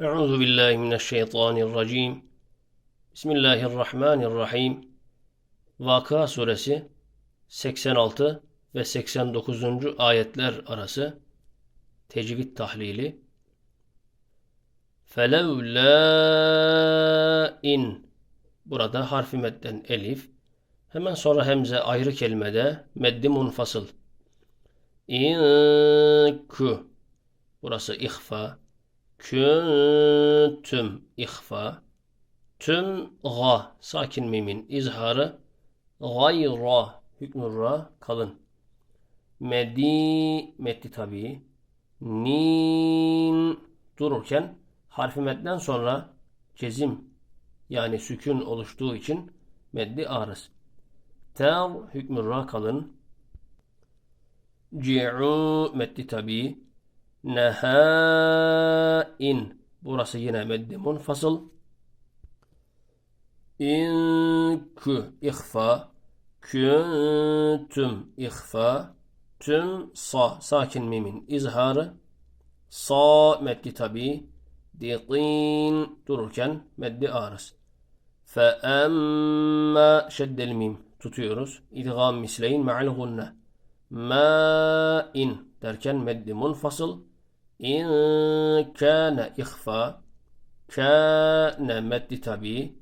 Euzu billahi mineşşeytanirracim. Bismillahirrahmanirrahim. Vaka suresi 86 ve 89. ayetler arası tecvid tahlili. Felevla in burada harfi medden elif hemen sonra hemze ayrı kelimede meddi munfasıl. İn ku burası ihfa Küntüm ihfa. Tüm ga sakin mimin izharı gayra hükmü ra kalın. Medi meddi tabi. Nin dururken harfi medden sonra cezim yani sükun oluştuğu için meddi arız. Ter hükmü ra kalın. Ci'u meddi tabi. Nehain. Burası yine meddi munfasıl. İnkü ihfa. Küntüm ihfa. Tüm sa sakin mimin izharı. Sa meddi tabi. Diqin dururken meddi arız. Fe emma şeddel mim tutuyoruz. İdgam misleyin ma'al gunne. Ma in derken meddi munfasıl. İn kâne ihfa kâne meddi tabi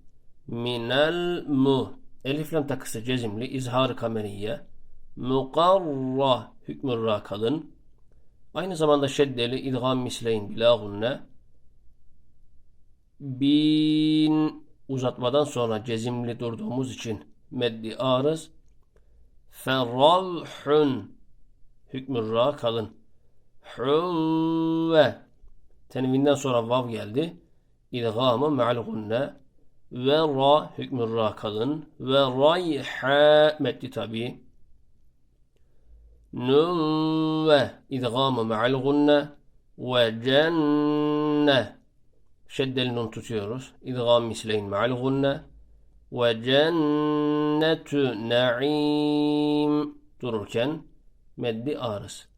minel mu. Eliflem takısı cezimli izhar kameriye mukarra hükmü ra kalın. Aynı zamanda şeddeli idgam misleyin bila gunne. Bin uzatmadan sonra cezimli durduğumuz için meddi arız. Ferralhun hükmü ra Hüvve. Tenvinden sonra vav geldi. İdgamı me'al. Ve ra hükmü ra kalın. Ve rayha meddi tabi. Nun ve idgamı me'al gunne. Ve cenne. Şeddeli nun tutuyoruz. İdgam misleyin me'al gunne. Ve cennetü na'im dururken meddi arız.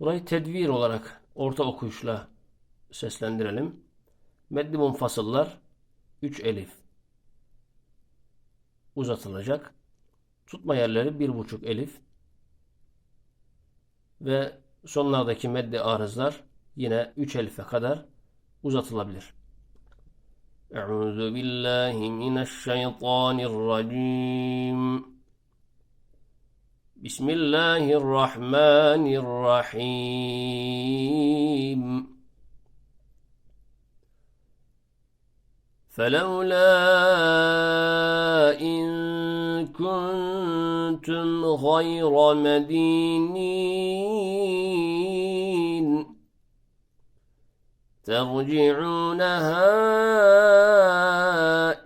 Burayı tedvir olarak orta okuyuşla seslendirelim. Meddi munfasıllar 3 elif uzatılacak. Tutma yerleri 1,5 elif ve sonlardaki meddi arızlar yine 3 elife kadar uzatılabilir. Euzu billahi mineşşeytanirracim. بسم الله الرحمن الرحيم. فلولا إن كنتم غير مدينين. ترجعونها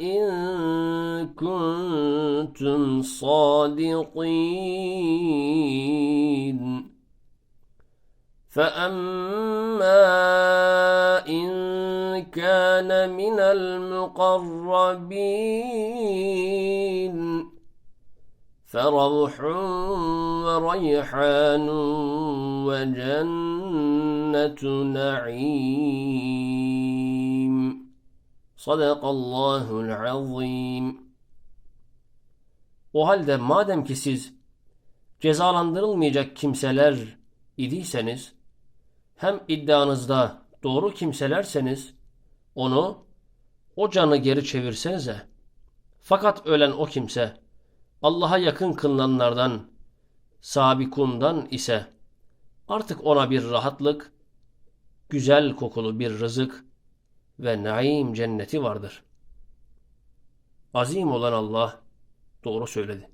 إن كنتم صادقين. فأما إن كان من المقربين فروح وريحان وجنة نعيم صدق الله العظيم O halde madem ki siz cezalandırılmayacak kimseler idiyseniz, hem iddianızda doğru kimselerseniz, onu, o canı geri çevirsenize. Fakat ölen o kimse, Allah'a yakın kılınanlardan, sabikundan ise, artık ona bir rahatlık, güzel kokulu bir rızık ve naim cenneti vardır. Azim olan Allah, doğru söyledi.